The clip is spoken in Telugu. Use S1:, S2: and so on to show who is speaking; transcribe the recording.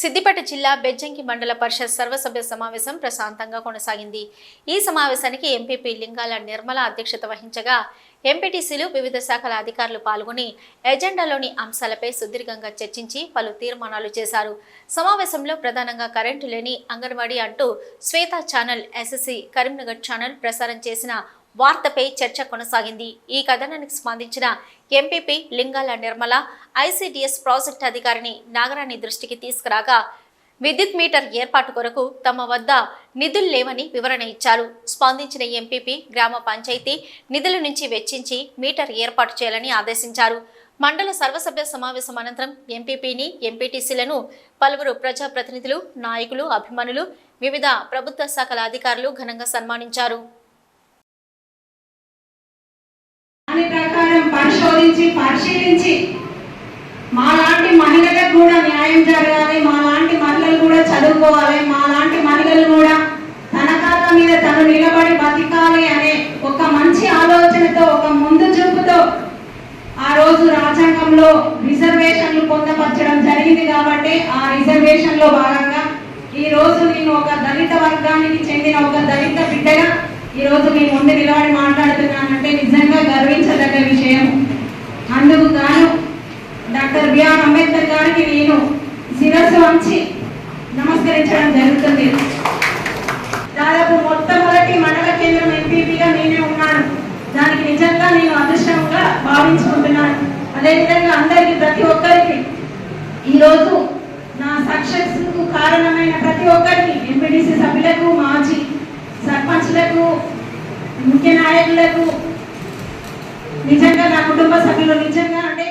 S1: సిద్దిపేట జిల్లా బెజ్జంకి మండల పరిషత్ సర్వసభ్య సమావేశం ప్రశాంతంగా కొనసాగింది. ఈ సమావేశానికి ఎంపీపీ లింగాల నిర్మల అధ్యక్షత వహించగా ఎంపీటీసీలు వివిధ శాఖల అధికారులు పాల్గొని ఎజెండాలోని అంశాలపై సుదీర్ఘంగా చర్చించి పలు తీర్మానాలు చేశారు. సమావేశంలో ప్రధానంగా కరెంటు లేని అంగన్వాడీ అంటూ Shweta channel SSC Karimnagar channel ప్రసారం చేసిన వార్తపై చర్చ కొనసాగింది. ఈ కథనానికి స్పందించిన MPP Lingala Nirmala ICDS project అధికారిని నాగరాణి దృష్టికి తీసుకురాగా విద్యుత్ మీటర్ ఏర్పాటు కొరకు తమ వద్ద నిధులు లేవని వివరణ ఇచ్చారు. స్పందించిన ఎంపీపీ గ్రామ పంచాయతీ నిధుల నుంచి వెచ్చించి మీటర్ ఏర్పాటు చేయాలని ఆదేశించారు. మండల సర్వసభ్య సమావేశం అనంతరం ఎంపీపీని ఎంపీటీసీలను పలువురు ప్రజాప్రతినిధులు నాయకులు అభిమానులు వివిధ ప్రభుత్వ శాఖల అధికారులు ఘనంగా సన్మానించారు.
S2: దాని ప్రకారం పరిశోధించి పరిశీలించి మాలాంటి మహిళలకు కూడా న్యాయం జరగాలి మాలాంటి మహిళలు కూడా చదువుకోవాలి మాలాంటి మహిళలు కూడా తన కాళ్ళ మీద తను నిలబడి బతికాలి అనే ఒక మంచి ఆలోచనతో ఒక ముందు చూపుతో ఆ రోజు రాజ్యాంగంలో రిజర్వేషన్లు పొందపరచడం జరిగింది కాబట్టి ఆ రిజర్వేషన్లో భాగంగా ఈ రోజు నేను ఒక దళిత వర్గానికి చెందిన ఒక దళిత బిడ్డగా ఈ రోజు మీ ముందు నిలబడి మాట్లాడుతున్నానంటే నిజంగా గర్వించ డాక్టర్ బిఆర్ అంబేద్కర్ గారికి నేను శిరస్సు వంచి నమస్కరించడం జరుగుతుంది. దాదాపు మొట్టమొదటి మండల కేంద్రం ఎంపీపీగా నేనే ఉన్నాను. దానికి నిజంగా నేను అదృష్టంగా భావించుకుంటున్నాను. అదేవిధంగా అందరికీ ప్రతి ఒక్కరికి ఈరోజు నా సక్సెస్కు కారణమైన ప్రతి ఒక్కరికి ఎంపీటీసీ సభ్యులకు మాజీ సర్పంచ్లకు ముఖ్య నాయకులకు నిజంగా నా కుటుంబ సభ్యులు నిజంగా అంటే